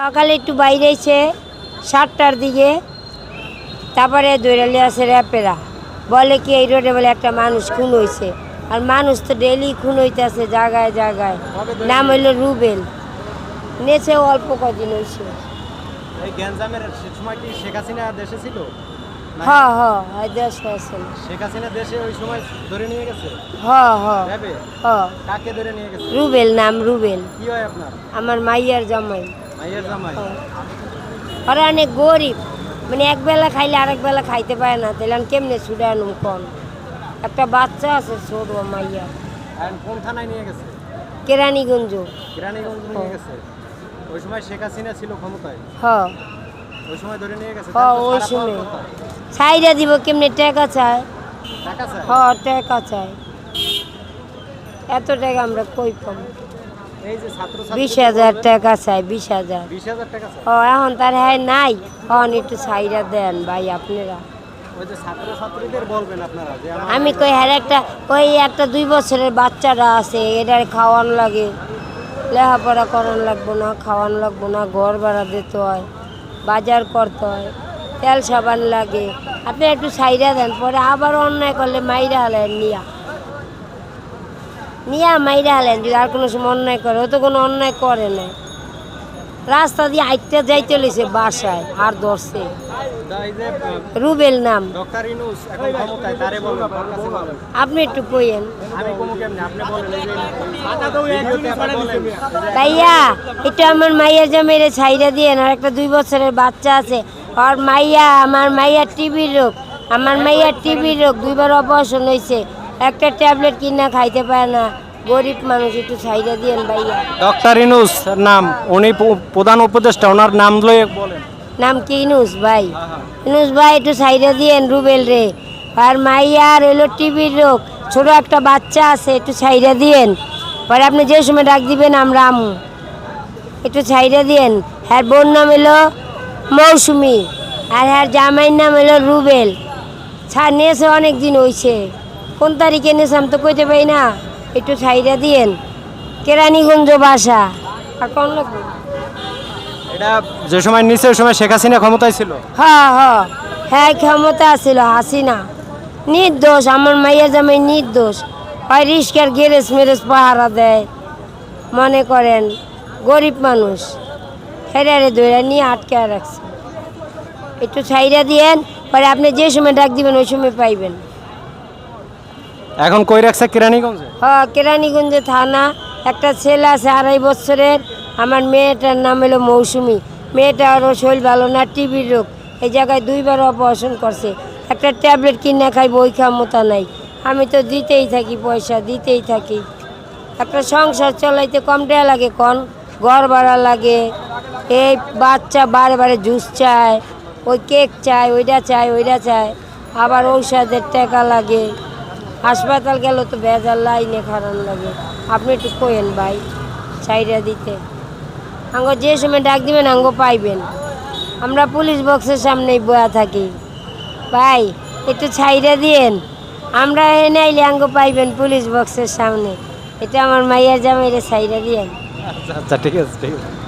সকালে একটু বাইরে এসে সাতটার দিকে তারপরে দৈরালি আছে র্যাপেরা। বলে কি এই রোডে বলে একটা মানুষ খুন হয়েছে আর মানুষ তো ডেলি খুন হইতেছে জায়গায় জায়গায়। নাম হইল রুবেল। নেছে অল্প কদিন হয়েছে। হয় রুবেল নাম রুবেল। আমার মাইয়ার জামাই। ওরা অনেক গরিব। মানে এক বেলা খাইলে আরেক বেলা খাইতে পারে না। তাহলে আমি কেমনে ছুটে আনুম কম একটা বাচ্চা আছে ছোট মাইয়া। আর কোন থানায় নিয়ে গেছে? কেরানীগঞ্জ। কিরানীগঞ্জ নিয়ে গেছে। ওই সময় শেখ হাসিনা ছিল ক্ষমতায়। হ ওই সময় ধরে নিয়ে গেছে। হ্যাঁ, ওই সময়। কথা। দিব কেমনে? টাকা চায় টাকা টাকা চায় এত টাকা আমরা কই পাবো? বিশ হাজার টাকা চাই বিশ হাজার। ও এখন তার হ্যাঁ নাই। এখন একটু দেন ভাই আপনারা। আমি কই হ্যাঁ একটা ওই একটা দুই বছরের বাচ্চারা আছে এটার খাওয়ানো লাগে। লেখাপড়া করানো লাগবো না খাওয়ানো লাগবো না ঘর ভাড়া দিতে হয় বাজার করতে হয় তেল সাবান লাগে। আপনি একটু সাইডা দেন পরে আবার অন্যায় করলে মাইরা হালেন নিয়া। নিয়া মাইরা হালেন যদি আর কোনো সময় অন্যায় করে ও তো কোনো অন্যায় করে না রাস্তা দিয়ে আইটা যাইতে লেছে বাসায় আর ধরছে। রুবেল নাম। আপনি একটু কইেন ভাইয়া একটু আমার মাইয়া জমিরে ছাইরা দিয়ে আর একটা দুই বছরের বাচ্চা আছে। আর মাইয়া আমার মাইয়ার টিবির রোগ আমার মাইয়ার টিবির রোগ দুইবার অপারেশন হয়েছে একটা ট্যাবলেট কিনা খাইতে পারে না। গরিব মানুষ একটু ছাইরা দিয়েন ভাইয়া। ডক্টর ইনুস নাম উনি প্রধান উপদেষ্টা ওনার নাম লয়ে বলেন। নাম কি ইনুস ভাই? ইনুস ভাই একটু ছাইরা দিয়েন রুবেল রে। আর মাইয়ার হইল টিবির রোগ। ছোট একটা বাচ্চা আছে একটু ছাইরা দিয়েন। পরে আপনি যে সময় ডাক দিবেন আমরা আমু। একটু ছাইরা দিয়েন। হ্যার বোন নাম হলো মৌসুমি। আর হ্যার জামাইয়ের নাম হলো রুবেল। ছাড় নিয়েছে অনেক দিন হইছে। কোন তারিখে নিয়েছে আমি তো কইতে পারি না। একটু ছাইরা দিয়েন। কেরানীগঞ্জ বাসা। আর কোন লাগবে এটা যে সময় নিচে ওই সময় শেখ হাসিনা ক্ষমতায় ছিল? হ্যাঁ হ্যাঁ। হ্যাঁ ক্ষমতা ছিল হাসিনা। নির্দোষ আমার মাইয়া জামাই নির্দোষ। হয় রিস্কার গ্যারেজ মেরেজ পাহারা দেয়। মনে করেন গরিব মানুষ। হেরারে ধরে নিয়ে আটকে রাখছে। একটু ছাইরা দিয়েন পরে আপনি যে সময় ডাক দিবেন ওই সময় পাইবেন। এখন কই রাখছে? কিরানীগঞ্জে? হ্যাঁ কেরানীগঞ্জে থানা। একটা ছেলে আছে আড়াই বছরের। আমার মেয়েটার নাম হলো মৌসুমি। মেয়েটা আরও শরীর ভালো না, টিবির রোগ। এই জায়গায় দুইবার অপারেশন করছে। একটা ট্যাবলেট কিনে খাইব, ওই ক্ষমতা নাই। আমি তো দিতেই থাকি পয়সা, দিতেই থাকি। একটা সংসার চলাইতে কম টাকা লাগে কন। ঘর ভাড়া লাগে। এই বাচ্চা বারে বারে জুস চায়, ওই কেক চায়, ওইটা চায় ওইটা চায়। আবার ঔষধের টাকা লাগে। হাসপাতাল গেল তো ভেজাল লাইনে খারান লাগে। আপনি একটু কোয়েন ভাই সাইডা দিতে। আঙ্গ যে সময় ডাক দিবেন, আঙ্গ পাইবেন। আমরা পুলিশ বক্সের সামনেই বয়া থাকি। ভাই, একটু ছাইড়া দিয়েন। আমরা এনে আইলে আঙ্গ পাইবেন পুলিশ বক্সের সামনে। এটা আমার মাইয়া জামাইরে ছাইড়া দিয়েন। আচ্ছা আচ্ছা ঠিক আছে ঠিক আছে।